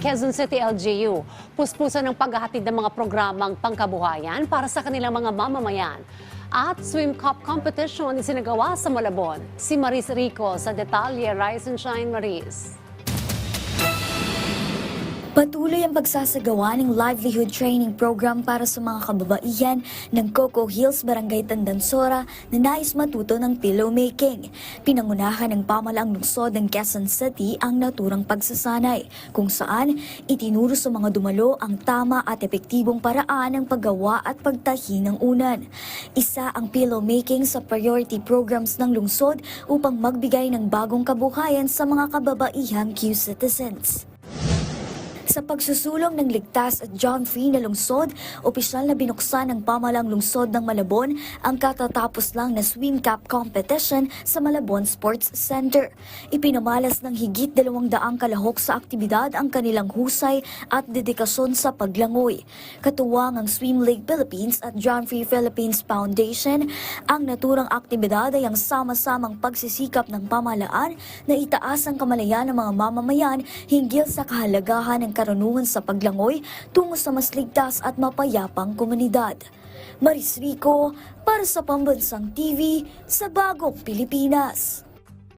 Quezon City LGU, puspusan ng paghahatid ng mga programang pangkabuhayan para sa kanilang mga mamamayan. At swim cup competition isinagawa sa Malabon. Si Maris Rico sa detalye, Rise and Shine Maris. Patuloy ang pagsasagawa ng livelihood training program para sa mga kababaihan ng Coco Hills, Barangay Tandansora na nais matuto ng pillow making. Pinangunahan ng pamalaang lungsod ng Quezon City ang naturang pagsasanay kung saan itinuro sa mga dumalo ang tama at epektibong paraan ng paggawa at pagtahi ng unan. Isa ang pillow making sa priority programs ng lungsod upang magbigay ng bagong kabuhayan sa mga kababaihang Q citizens. Sa pagsusulong ng ligtas at John Free na lungsod, opisyal na binuksan ng pamalang lungsod ng Malabon ang katatapos lang na swim cap competition sa Malabon Sports Center. Ipinamalas ng higit dalawang daang kalahok sa aktibidad ang kanilang husay at dedikasyon sa paglangoy. Katuwang ang Swim League Philippines at John Free Philippines Foundation, ang naturang aktibidad ay ang sama-samang pagsisikap ng pamalaan na itaas ang kamalayan ng mga mamamayan hinggil sa kahalagahan ng karunungan sa paglangoy tungo sa mas ligtas at mapayapang komunidad. Maris Rico para sa Pambansang TV sa Bagong Pilipinas.